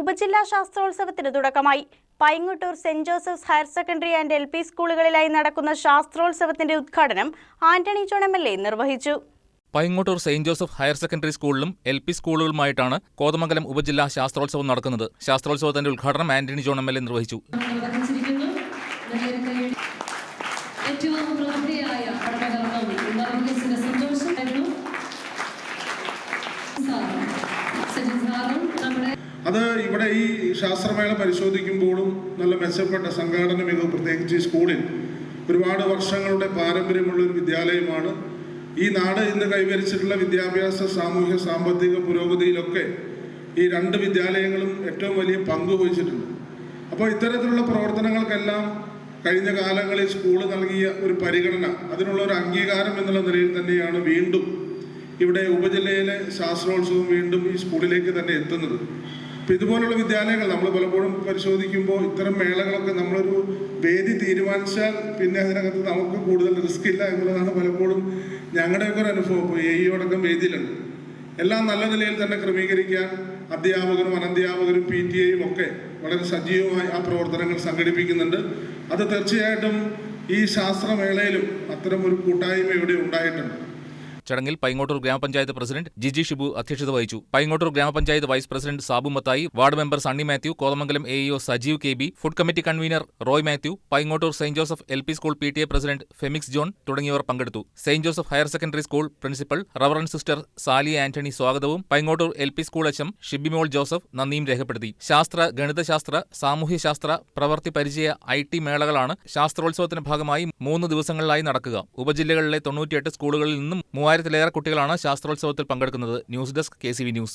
ഉപജില്ലാ ശാസ്ത്രോത്സവത്തിന് തുടക്കമായി. Paingottoor saint Joseph's higher secondary and L P സ്കൂളുകളിലായി നടക്കുന്ന ശാസ്ത്രോത്സവത്തിന്റെ ഉദ്ഘാടനം Antony John M L A നിർവഹിച്ചു. Paingottoor saint Joseph higher secondary സ്കൂളിലും എൽ പി സ്കൂളുകളുമായിട്ടാണ് കോതമംഗലം ഉപജില്ലാ ശാസ്ത്രോത്സവം നടക്കുന്നത്. ശാസ്ത്രോത്സവത്തിന്റെ ഉദ്ഘാടനം Antony John M L A നിർവഹിച്ചു. ഏറ്റവും പ്രവൃത്തിയായ പഠനകർമ്മം സന്തോഷമായിരുന്നു. അത് ഇവിടെ ഈ ശാസ്ത്രമേള പരിശോധിക്കുമ്പോഴും നല്ല മെച്ചപ്പെട്ട സംഘാടന മികവ് പ്രത്യേകിച്ച് ഈ സ്കൂളിൽ ഒരുപാട് വർഷങ്ങളുടെ പാരമ്പര്യമുള്ള ഒരു വിദ്യാലയമാണ്. ഈ നാട് ഇന്ന് കൈവരിച്ചിട്ടുള്ള വിദ്യാഭ്യാസ സാമൂഹ്യ സാമ്പത്തിക പുരോഗതിയിലൊക്കെ ഈ രണ്ട് വിദ്യാലയങ്ങളും ഏറ്റവും വലിയ പങ്ക് വഹിച്ചിട്ടുണ്ട്. അപ്പോൾ ഇത്തരത്തിലുള്ള പ്രവർത്തനങ്ങൾക്കെല്ലാം കഴിഞ്ഞ കാലങ്ങളിൽ സ്കൂൾ നൽകിയ ഒരു പരിഗണന അതിനുള്ള ഒരു അംഗീകാരം എന്നുള്ള നിലയിൽ തന്നെയാണ് വീണ്ടും ഇവിടെ ഉപജില്ലയിലെ ശാസ്ത്രോത്സവം വീണ്ടും ഈ സ്കൂളിലേക്ക് തന്നെ എത്തുന്നത്. അപ്പം ഇതുപോലുള്ള വിദ്യാലയങ്ങൾ നമ്മൾ പലപ്പോഴും പരിശോധിക്കുമ്പോൾ ഇത്തരം മേളകളൊക്കെ നമ്മളൊരു വേദി തീരുമാനിച്ചാൽ പിന്നെ അതിനകത്ത് നമുക്ക് കൂടുതൽ റിസ്ക് ഇല്ല എന്നുള്ളതാണ് പലപ്പോഴും ഞങ്ങളുടെയൊക്കെ ഒരു അനുഭവം. ഇപ്പോൾ എ ഇടക്കം വേദിയിലുണ്ട്. എല്ലാം നല്ല നിലയിൽ തന്നെ ക്രമീകരിക്കാൻ അധ്യാപകരും അനധ്യാപകരും പി ടി എയും ഒക്കെ വളരെ സജീവമായി ആ പ്രവർത്തനങ്ങൾ സംഘടിപ്പിക്കുന്നുണ്ട്. അത് തീർച്ചയായിട്ടും ഈ ശാസ്ത്രമേളയിലും അത്തരം ഒരു കൂട്ടായ്മ ഇവിടെ ഉണ്ടായിട്ടുണ്ട്. ചടങ്ങിൽ പൈങ്ങോട്ടൂർ ഗ്രാമപഞ്ചായത്ത് പ്രസിഡന്റ് ജിജി ഷിബു അധ്യക്ഷത വഹിച്ചു. Paingottoor grama panchayat vice president Sabu Mathai ward member Sunny Mathew Kothamangalam A EO Sajeev K B food committee convener Roy Mathew Paingottoor saint Joseph L P school P T A president Femix John തുടങ്ങിയവർ പങ്കെടുത്തു. Saint Joseph higher secondary school principal reverend sister Sally Antony സ്വാഗതവും Paingottoor L P school M Shibimol Joseph നന്ദിയും രേഖപ്പെടുത്തി. ശാസ്ത്ര ഗണിതശാസ്ത്ര സാമൂഹ്യശാസ്ത്ര പ്രവൃത്തി പരിചയ I T മേളകളാണ് ശാസ്ത്രോത്സവത്തിന്റെ ഭാഗമായി മൂന്ന് ദിവസങ്ങളിലായി നടക്കുക. ഉപജില്ലകളിലെ തൊണ്ണൂറ്റിയെട്ട് സ്കൂളുകളിൽ നിന്നും മൂവായിരത്തിലേറെ കുട്ടികളാണ് ശാസ്ത്രോത്സവത്തിൽ പങ്കെടുക്കുന്നത്. News desk K news.